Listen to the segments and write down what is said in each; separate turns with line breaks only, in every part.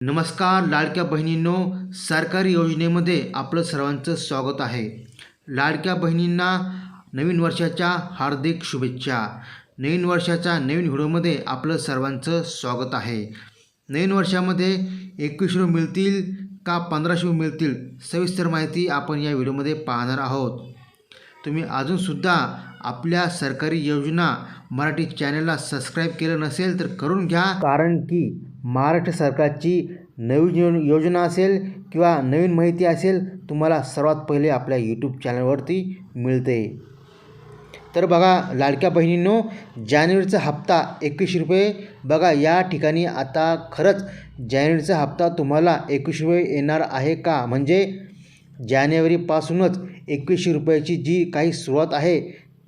नमस्कार लाडक्या बहिणींनो सरकारी योजनेमध्ये आपलं सर्वांचं स्वागत आहे. लाडक्या बहिणींना नवीन वर्षाच्या हार्दिक शुभेच्छा. नवीन वर्षाच्या नवीन व्हिडिओमध्ये आपलं सर्वांचं स्वागत आहे. नवीन वर्षामध्ये एकवीस रुपये मिळतील का पंधराशे रुपये मिळतील सविस्तर माहिती आपण या व्हिडिओमध्ये पाहणार आहोत. तुम्ही अजूनसुद्धा आपल्या सरकारी योजना मराठी चॅनलला सबस्क्राईब केलं नसेल तर करून घ्या. कारण की महाराष्ट्र सरकारची नवीन योजना असेल किंवा नवीन माहिती असेल तुम्हाला सर्वात पहिले आपल्या यूट्यूब चॅनलवरती मिळते. तर बघा लाडक्या बहिणींनो जानेवारीचा हप्ता एकवीस रुपये. बघा या ठिकाणी आता खरंच जानेवारीचा हप्ता तुम्हाला एकवीस रुपये येणार आहे का? म्हणजे जानेवारीपासूनच एकवीसशे रुपयाची जी काही सुरुवात आहे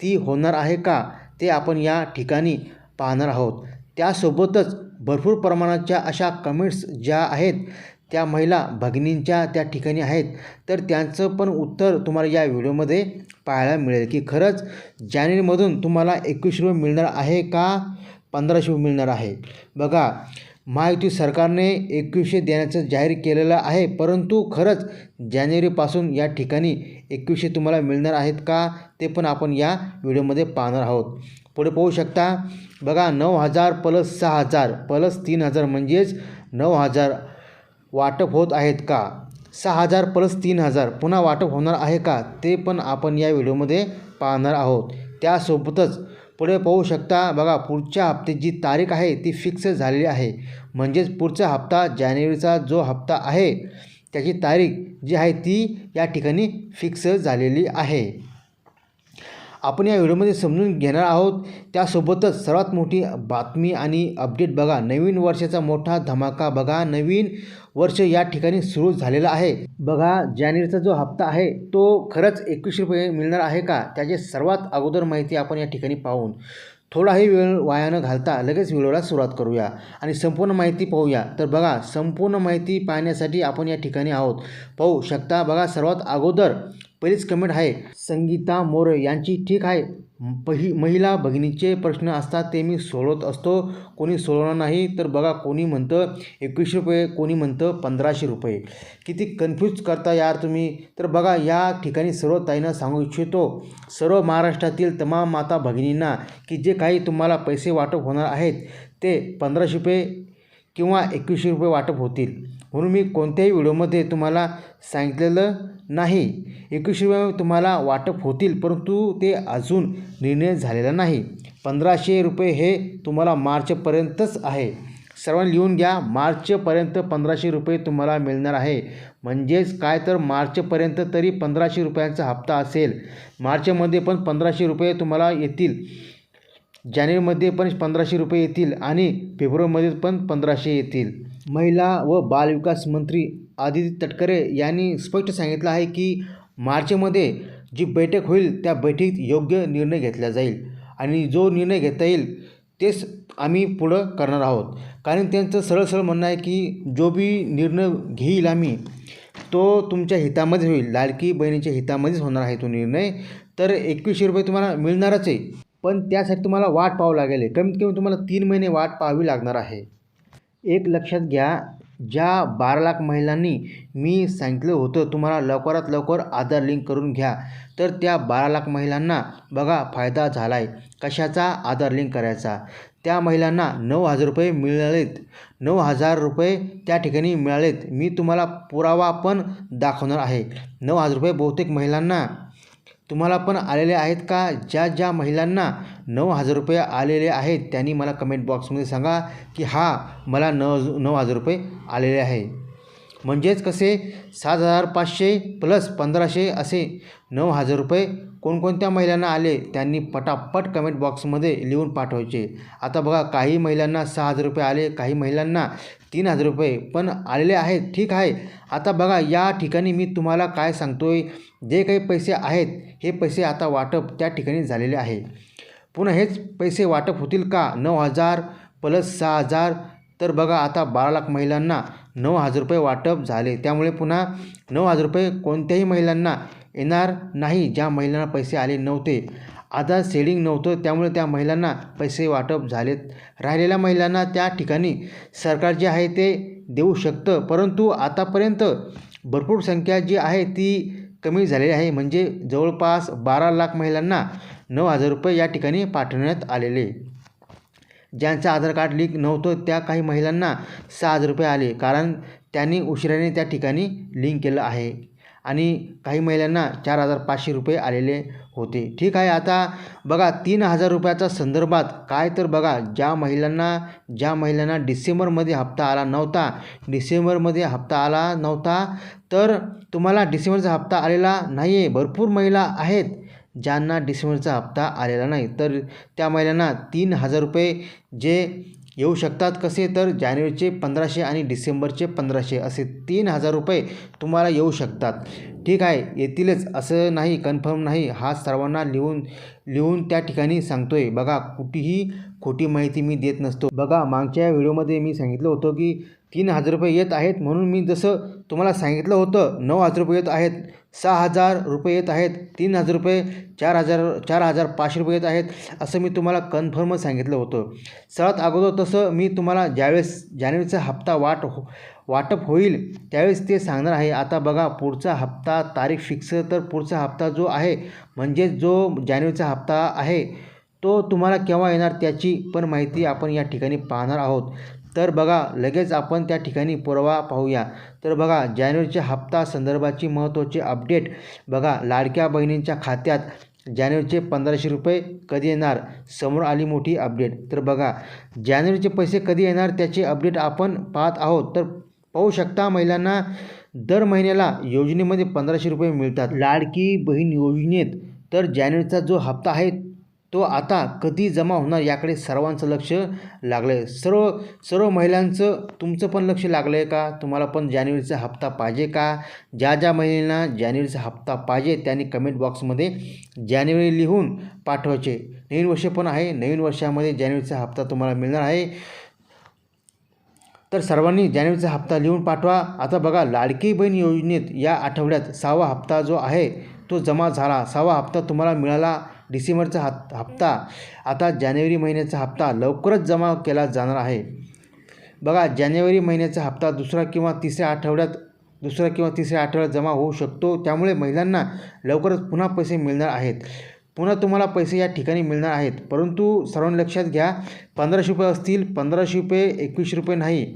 ती होणार आहे का? ते आपण या ठिकाणी पाहणार आहोत. त्यासोबतच भरपूर प्रमाणाच्या अशा कमेंट्स ज्या आहेत त्या महिला भगिनींच्या त्या ठिकाणी आहेत. तर त्यांचं पण उत्तर तुम्हाला या व्हिडिओमध्ये पाहायला मिळेल की खरंच जानेवारीमधून तुम्हाला एकवीसशे रुपये मिळणार आहे का पंधराशे रुपये मिळणार आहे? बघा महायुती सरकारने एकवीसशे देण्याचं जाहीर केलेलं आहे परंतु खरंच जानेवारीपासून या ठिकाणी एकवीसशे तुम्हाला मिळणार आहेत का ते पण आपण या व्हिडिओमध्ये पाहणार आहोत. पुढे पाहू शकता. बघा नऊ हजार प्लस सहा हजार प्लस तीन हजार म्हणजेच नऊ हजार वाटप होत आहेत का? सहा हजार प्लस तीन हजार पुन्हा वाटप होणार आहे का? ते पण आपण या व्हिडिओमध्ये पाहणार आहोत. त्यासोबतच पुढे पाहू शकता बघा पुढच्या हप्त्याची जी तारीख आहे ती फिक्स झालेली आहे. म्हणजेच पुढचा हप्ता जानेवारीचा जो हप्ता आहे त्याची तारीख जी आहे ती या ठिकाणी फिक्स झालेली आहे. आपण या व्हिडिओमध्ये समजून घेणार आहोत. त्यासोबतच सर्वात मोठी बातमी आणि अपडेट बघा. नवीन वर्षाचा मोठा धमाका बघा. नवीन वर्ष या ठिकाणी सुरू झालेला आहे. बघा जानेवारीचा जो हप्ता आहे तो खरंच एकवीसशे रुपये मिळणार आहे का? त्याची सर्वात अगोदर माहिती आपण या ठिकाणी पाहून. थोडाही वेळ वाया न घालता लगेच व्हिडिओला सुरुवात करूया आणि संपूर्ण माहिती पाहूया. तर बघा संपूर्ण माहिती पाहण्यासाठी आपण या ठिकाणी आहोत. पाहू शकता बघा सर्वात अगोदर पहिलीच कमेंट आहे. संगीता मोरे यांची ठीक आहे. पहि महिला भगिनीचे प्रश्न असतात ते मी सोडवत असतो. कोणी सोडवणार नाही तर बघा कोणी म्हणतं एकवीसशे रुपये कोणी म्हणतं पंधराशे रुपये. किती कन्फ्यूज करता यार तुम्ही. तर बघा या ठिकाणी सर्व ताईंना सांगू इच्छितो. सर्व महाराष्ट्रातील तमाम माता भगिनींना की जे काही तुम्हाला पैसे वाटप होणार आहेत ते पंधराशे रुपये किंवा एकवीसशे रुपये वाटप होतील. म्हणून मी कोणत्याही व्हिडिओमध्ये तुम्हाला सांगितलेलं नाही. एकवीसशे रुपये तुम्हाला वाटप होतील परंतु ते अजून निर्णय झालेला नाही. पंधराशे रुपये हे तुम्हाला मार्चपर्यंतच आहे. सर्वांनी लिहून घ्या मार्चपर्यंत पंधराशे रुपये तुम्हाला मिळणार आहे. म्हणजेच काय तर मार्चपर्यंत तरी पंधराशे रुपयांचा हप्ता असेल. मार्चमध्ये पण पंधराशे रुपये तुम्हाला येतील. जानेवारीमध्ये पण पंधराशे रुपये येतील आणि फेब्रुवारीमध्ये पण पंधराशे येतील. महिला व बालविकास मंत्री आदिती तटकरे यांनी स्पष्ट सांगितलं आहे की मार्चमध्ये जी बैठक होईल त्या बैठकीत योग्य निर्णय घेतला जाईल. आणि जो निर्णय घेता येईल तेच आम्ही पुढं करणार आहोत. कारण त्यांचं सरळ सरळ म्हणणं आहे की जो बी निर्णय घेईल आम्ही तो तुमच्या हितामध्ये होईल. लाडकी बहिणीच्या हितामध्येच होणार आहे तो निर्णय. तर एकवीसशे रुपये तुम्हाला मिळणारच आहे. पण त्यासाठी तुम्हाला वाट पाहावं लागेल. कमीत कमी तुम्हाला तीन महिने वाट पाहावी लागणार आहे. एक लक्षात घ्या ज्या बारा लाख महिलांनी मी सांगितलं होतं तुम्हाला लवकरात लवकर आधार लिंक करून घ्या. तर त्या बारा लाख महिलांना बघा फायदा झाला आहे कशाचा आधार लिंक करायचा? त्या महिलांना नऊ हजार रुपये मिळालेत. नऊ हजार रुपये त्या ठिकाणी मिळालेत. मी तुम्हाला पुरावा पण दाखवणार आहे. नऊ हजार रुपये बहुतेक महिलांना तुम्हाला पण आलेले आहेत का? ज्या ज्या महिलांना नऊ हजार रुपये आलेले आहेत त्यांनी मला कमेंट बॉक्समध्ये सांगा की हा मला नऊ नऊ हजार रुपये आलेले आहे. म्हणजेच कसे? सात हजार पाचशे प्लस पंधराशे असे नऊ हजार रुपये कोणकोणत्या महिलांना आले त्यांनी पटापट कमेंट बॉक्समध्ये लिहून पाठवायचे. आता बघा काही महिलांना सहा हजार रुपये आले काही महिलांना तीन हजार रुपये पण आलेले आहेत. ठीक आहे. आता बघा या ठिकाणी मी तुम्हाला काय सांगतो आहे जे काही पैसे आहेत हे पैसे आता वाटप त्या ठिकाणी झालेले आहे. पुन्हा हेच पैसे वाटप होतील का? नऊ हजार प्लस सहा हजार. तर बघा आता बारा लाख महिलांना नऊ हजार रुपये वाटप झाले. त्यामुळे पुन्हा नऊ हजार रुपये कोणत्याही महिलांना येणार नाही. ज्या महिलांना पैसे आले नव्हते आधार सेडिंग नव्हतं त्यामुळे त्या महिलांना पैसे वाटप झालेत. राहिलेल्या महिलांना त्या ठिकाणी सरकार जे आहे ते देऊ शकतं. परंतु आतापर्यंत भरपूर संख्या जी आहे ती कमी झालेली आहे. म्हणजे जवळपास बारा लाख महिलांना नऊ हजार रुपये या ठिकाणी पाठवण्यात आलेले. ज्यांचं आधार कार्ड लिंक नव्हतं त्या काही महिलांना सहा हजार रुपये आले. कारण त्यांनी उशिराने त्या ठिकाणी लिंक केलं आहे. आणि काही महिलांना चार हजार पाचशे रुपये आलेले होते. ठीक आहे आता बघा तीन हजार रुपयाचा संदर्भात काय तर बघा ज्या महिलांना ज्या महिलांना डिसेंबरमध्ये हप्ता आला नव्हता डिसेंबरमध्ये हप्ता आला नव्हता तर तुम्हाला डिसेंबरचा हप्ता आलेला नाही आहे भरपूर महिला आहेत ज्यांना डिसेंबरचा हप्ता आलेला नाही. तर त्या महिलांना तीन हजार रुपये जे येऊ शकतात कसे? तर जानेवारीचे पंधराशे आणि डिसेंबरचे पंधराशे असे तीन हजार रुपये तुम्हाला येऊ शकतात. ठीक आहे येतीलच असं नाही कन्फर्म नाही. हा सर्वांना लिहून लिहून त्या ठिकाणी सांगतो आहे बघा कुठेही खोटी माहिती मी देत नसतो. बघा मागच्या व्हिडिओमध्ये मी सांगितलं होतं की तीन हजार रुपये येत आहेत म्हणून मी जसं तुम्हाला सांगितलं होतं नऊ हजार रुपये येत आहेत सहा हजार रुपये येत आहेत तीन हजार रुपये चार हजार चार हजार पाचशे रुपये येत आहेत असं मी तुम्हाला कन्फर्म सांगितलं होतं. सर्वात अगोदर तसं मी तुम्हाला ज्यावेळेस जानेवारीचा हप्ता वाट हो वाटप होईल त्यावेळेस ते सांगणार आहे. आता बघा पुढचा हप्ता तारीख फिक्स तर पुढचा हप्ता जो आहे म्हणजेच जो जानेवारीचा हप्ता आहे तो तुम्हाला केव्हा येणार त्याची पण माहिती आपण या ठिकाणी पाहणार आहोत. तर बघा लगेच आपण त्या ठिकाणी पुरावा पाहूया. तर बघा जानेवारीच्या हप्ता संदर्भाची महत्त्वाची अपडेट. बघा लाडक्या बहिणींच्या खात्यात जानेवारीचे पंधराशे रुपये कधी येणार? समोर आली मोठी अपडेट. तर बघा जानेवारीचे पैसे कधी येणार त्याचे अपडेट आपण पाहत आहोत. तर पाहू शकता महिलांना दर महिन्याला योजनेमध्ये पंधराशे रुपये मिळतात. लाडकी बहीण योजनेत तर जानेवारीचा जो हप्ता आहे तो आता कधी जमा होणार याकडे सर्वांचं लक्ष लागलं आहे सर्व सर्व महिलांचं तुमचं पण लक्ष लागलं आहे का? तुम्हाला पण जानेवारीचा हप्ता पाहिजे का? ज्या ज्या महिलांना जानेवारीचा हप्ता पाहिजे त्यांनी कमेंट बॉक्समध्ये जानेवारी लिहून पाठवायचे. नवीन वर्ष पण आहे नवीन वर्षामध्ये जानेवारीचा हप्ता तुम्हाला मिळणार आहे. तर सर्वांनी जानेवारीचा हप्ता लिहून पाठवा. आता बघा लाडकी बहीण योजनेत या आठवड्यात सहावा हप्ता जो आहे तो जमा झाला. सहावा हप्ता तुम्हाला मिळाला डिसेंबरचा हप हप्ता. आता जानेवारी महिन्याचा हप्ता लवकरच जमा केला जाणार आहे. बघा जानेवारी महिन्याचा हप्ता दुसरा किंवा तिसऱ्या आठवड्यात दुसऱ्या किंवा तिसऱ्या आठवड्यात जमा होऊ शकतो. त्यामुळे महिलांना लवकरच पुन्हा पैसे मिळणार आहेत. पुन्हा तुम्हाला पैसे या ठिकाणी मिळणार आहेत. परंतु सर्वांनी लक्षात घ्या पंधराशे रुपये असतील पंधराशे रुपये एकवीसशे रुपये नाही.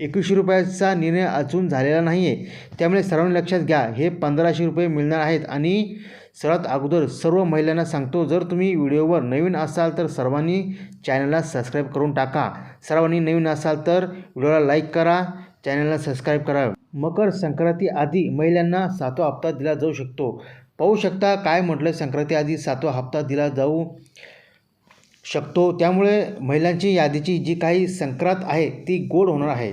एकवीसशे रुपयाचा निर्णय अजून झालेला नाही आहे त्यामुळे सर्वांनी लक्षात घ्या हे पंधराशे रुपये मिळणार आहेत. आणि सर्वात अगोदर सर्व महिलांना सांगतो जर तुम्ही व्हिडिओवर नवीन असाल तर सर्वांनी चॅनलला सबस्क्राईब करून टाका. सर्वांनी नवीन असाल तर व्हिडिओला लाईक करा चॅनलला सबस्क्राईब करा. मकर संक्रांती आधी महिलांना सातवा हप्ता दिला जाऊ शकतो. पाहू शकता काय म्हटलं संक्रांती आधी सातवा हप्ता दिला जाऊ शकतो. त्यामुळे महिलांची यादीची जी काही संक्रांत आहे ती गोड होणार आहे.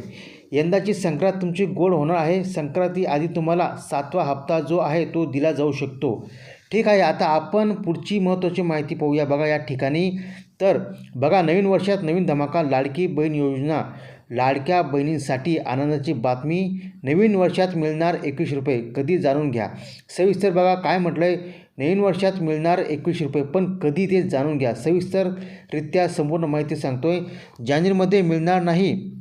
यंदाची संक्रांत तुमची गोड होणार आहे. संक्रांती आधी तुम्हाला सातवा हप्ता जो आहे तो दिला जाऊ शकतो. ठीक आहे आता आपण पुढची महत्त्वाची माहिती पाहूया. बघा या ठिकाणी. तर बघा नवीन वर्षात नवीन धमाका लाडकी बहीण योजना. लाडक्या बहिणींसाठी आनंदाची बातमी. नवीन वर्षात मिळणार एकवीस रुपये. कधी जाणून घ्या. सविस्तर बघा काय म्हटलं आहे नवीन वर्षात मिळणार एकवीस रुपये. पण कधी ते जाणून घ्या. सविस्तररित्या संपूर्ण माहिती सांगतो आहे जानेवारीमध्ये मिळणार नाही.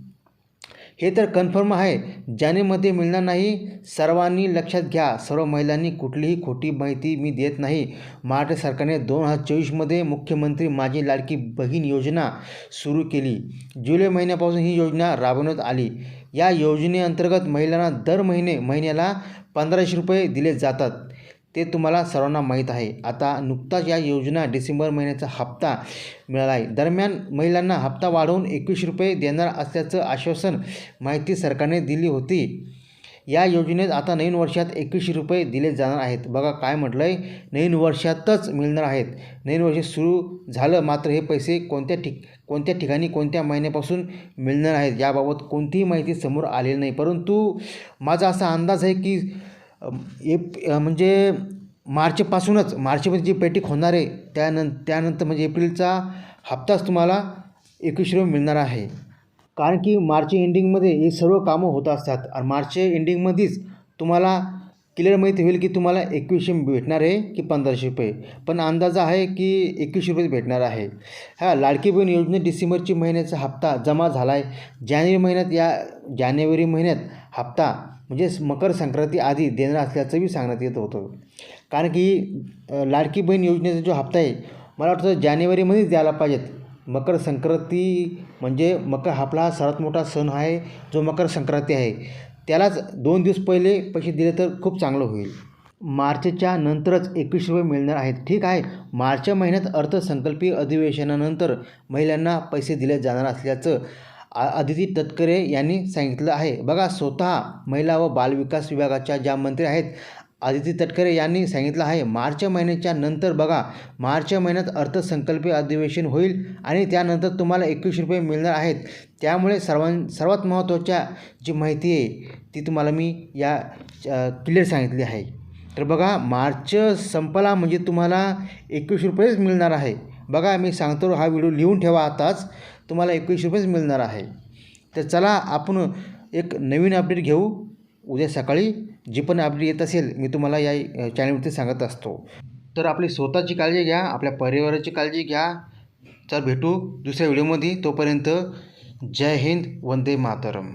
हे तर कन्फर्म आहे. जानेमध्ये मिळणार नाही सर्वांनी लक्षात घ्या सर्व महिलांनी कुठलीही खोटी माहिती मी देत नाही. महाराष्ट्र सरकारने दोन हजार चोवीसमध्ये मुख्यमंत्री माझी लाडकी बहीण योजना सुरू केली. जुलै महिन्यापासून ही योजना राबवण्यात आली. या योजनेअंतर्गत महिलांना दर महिने महिन्याला पंधराशे रुपये दिले जातात. ते तुम्हाला सर्वांना माहीत आहे. आता नुकताच या योजना डिसेंबर महिन्याचा हप्ता मिळाला आहे. दरम्यान महिलांना हप्ता वाढवून एकवीस रुपये देणार असल्याचं आश्वासन माहिती सरकारने दिली होती. या योजनेत आता नवीन वर्षात एकवीसशे रुपये दिले जाणार आहेत. बघा काय म्हटलं आहे नवीन वर्षातच मिळणार आहेत. नवीन वर्ष सुरू झालं मात्र हे पैसे कोणत्या ठिक कोणत्या ठिकाणी कोणत्या महिन्यापासून मिळणार आहेत याबाबत कोणतीही माहिती समोर आलेली नाही. परंतु माझा असा अंदाज आहे की एप म्हणजे मार्चपासूनच मार्चमध्ये जी पेटीक होणार आहे त्यानं त्यानंतर म्हणजे एप्रिलचा हप्ताच तुम्हाला एकवीसशे रुपये मिळणार आहे. कारण की मार्च एंडिंगमध्ये हे सर्व कामं होत असतात आणि मार्च एंडिंगमध्येच तुम्हाला क्लिअर माहिती होईल की तुम्हाला एकवीसशे भेटणार आहे की पंधराशे रुपये. पण अंदाजा आहे की एकवीसशे रुपये भेटणार आहे. हा लाडकी बहीण योजनेत डिसेंबरची महिन्याचा हप्ता जमा झाला आहे जानेवारी महिन्यात या जानेवारी महिन्यात हप्ता म्हणजे मकर संक्रांती आधी देणार असल्याचंही सांगण्यात येत होतं. कारण की लाडकी बहीण योजनेचा जो हप्ता आहे मला वाटतं जानेवारीमध्येच द्यायला पाहिजेत. मकर संक्रांती म्हणजे मकर आपला हा सर्वात मोठा सण आहे जो मकर संक्रांती आहे. त्यालाच दोन दिवस पहिले पैसे दिले तर खूप चांगलं होईल. मार्चच्या नंतरच एकवीस रुपये मिळणार आहेत. ठीक आहे मार्च महिन्यात अर्थसंकल्पीय अधिवेशनानंतर महिलांना पैसे दिले जाणार असल्याचं आ अदिती तटकरे यांनी सांगितलं आहे. बघा स्वतः महिला व बालविकास विभागाच्या ज्या मंत्री आहेत आदिती तटकरे यांनी सांगितलं आहे मार्च महिन्याच्या नंतर बघा मार्च महिन्यात अर्थसंकल्पीय अधिवेशन होईल आणि त्यानंतर तुम्हाला एकवीस रुपये मिळणार आहेत. त्यामुळे सर्वां सर्वात महत्त्वाच्या जी माहिती आहे ती तुम्हाला मी या क्लिअर सांगितली आहे. तर बघा मार्च संपला म्हणजे तुम्हाला एकवीस रुपयेच मिळणार आहे. बघा मी सांगतो हा व्हिडिओ लिहून ठेवा आताच. तुम्हाला एकवीस रुपयेच मिळणार आहे. तर चला आपण एक नवीन अपडेट घेऊ. उद्या सकाळी जी पण अपडेट येत असेल मी तुम्हाला या चॅनलवरती सांगत असतो. तर आपली स्वतःची काळजी घ्या आपल्या परिवाराची काळजी घ्या. तर भेटू दुसऱ्या व्हिडिओमध्ये. तोपर्यंत जय हिंद वंदे मातरम.